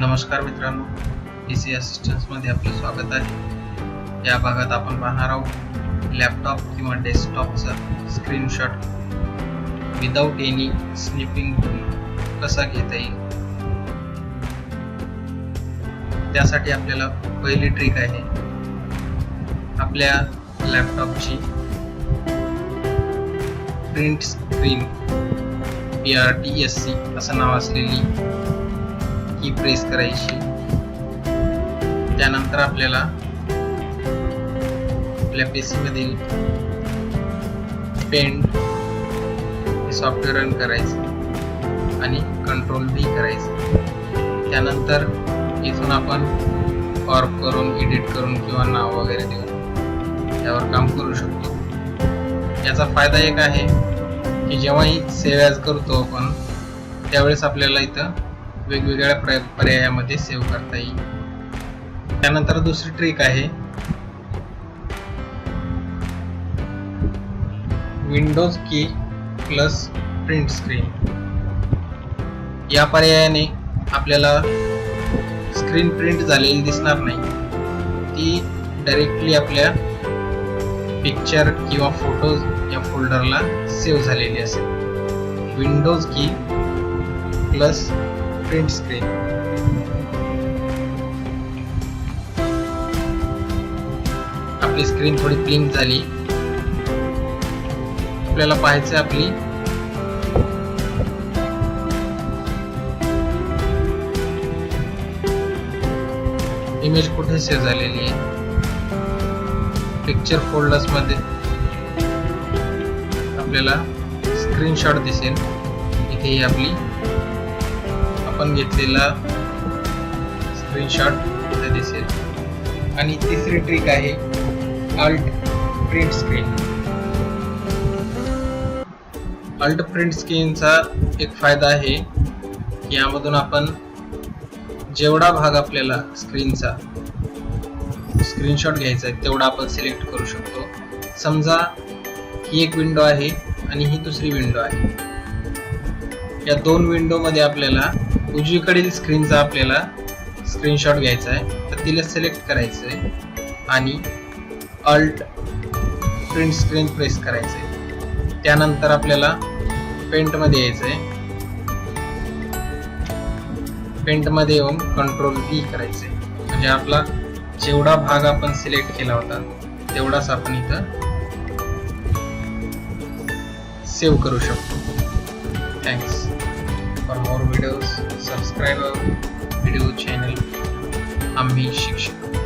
नमस्कार मित्रांनो ए सी असिस्टन्समध्ये आपले स्वागत आहे. या भागात आपण पाहणार आहोत लॅपटॉप किंवा डेस्कटॉपचा स्क्रीनशॉट विदाऊट एनी स्निपिंग कसा घेता येईल? त्यासाठी आपल्याला पहिली ट्रिक आहे. आपल्या लॅपटॉपची print screen P R T S C असं नाव असलेली की प्रेस करायची. त्यानंतर आपल्याला आपल्या पी मधील पेंट हे सॉफ्टवेअर रन करायचं आणि कंट्रोल बी करायचं. त्यानंतर इथून आपण फॉर्म करून एडिट करून किंवा नाव वगैरे देऊन त्यावर काम करू शकतो. याचा फायदा एक आहे की जेव्हाही सेव्ह ॲज करतो आपण त्यावेळेस आपल्याला इथं वेगवेगळ्या प्र पर्यायामध्ये सेव्ह करता येईल. त्यानंतर दुसरी ट्रिक आहे. Windows key plus print screen या पर्यायाने आपल्याला स्क्रीन प्रिंट झालेली दिसणार नाही. ती डायरेक्टली आपल्या पिक्चर किंवा फोटोज या फोल्डरला सेव्ह झालेली असेल. Windows key plus print screen आपली स्क्रीन थोडी ब्लिंक झाली. आपल्याला पाहायचं आपली. इमेज कुठे सेव्ह झालेली आहे? पिक्चर फोल्डर्समध्ये. आपल्याला स्क्रीनशॉट दिसेल. इथे ही आपली आपण घेतलेला स्क्रीनशॉट इथे दिसेल. आणि तिसरी ट्रिक आहे alt print screen alt print स्क्रीनचा एक फायदा आहे की यामधून आपण जेवढा भाग आपल्याला स्क्रीनचा स्क्रीनशॉट घ्यायचा आहे तेवढा आपण सिलेक्ट करू शकतो. समजा ही एक विंडो आहे आणि ही दुसरी विंडो आहे. या दोन विंडोमध्ये आपल्याला उजवीकडील स्क्रीनचा आपल्याला स्क्रीनशॉट घ्यायचा आहे. तर तिला सिलेक्ट करायचं आहे आणि अल्ट प्रिंट स्क्रीन प्रेस करायचं आहे. त्यानंतर आपल्याला पेंटमध्ये यायचं आहे. पेंटमध्ये येऊन कंट्रोल व्ही करायचं आहे. म्हणजे आपला जेवढा भाग आपण सिलेक्ट केला होता तेवढाच आपण इथं सेव्ह करू शकतो. Thanks more videos, subscribe our video channel, Ambi shikshak.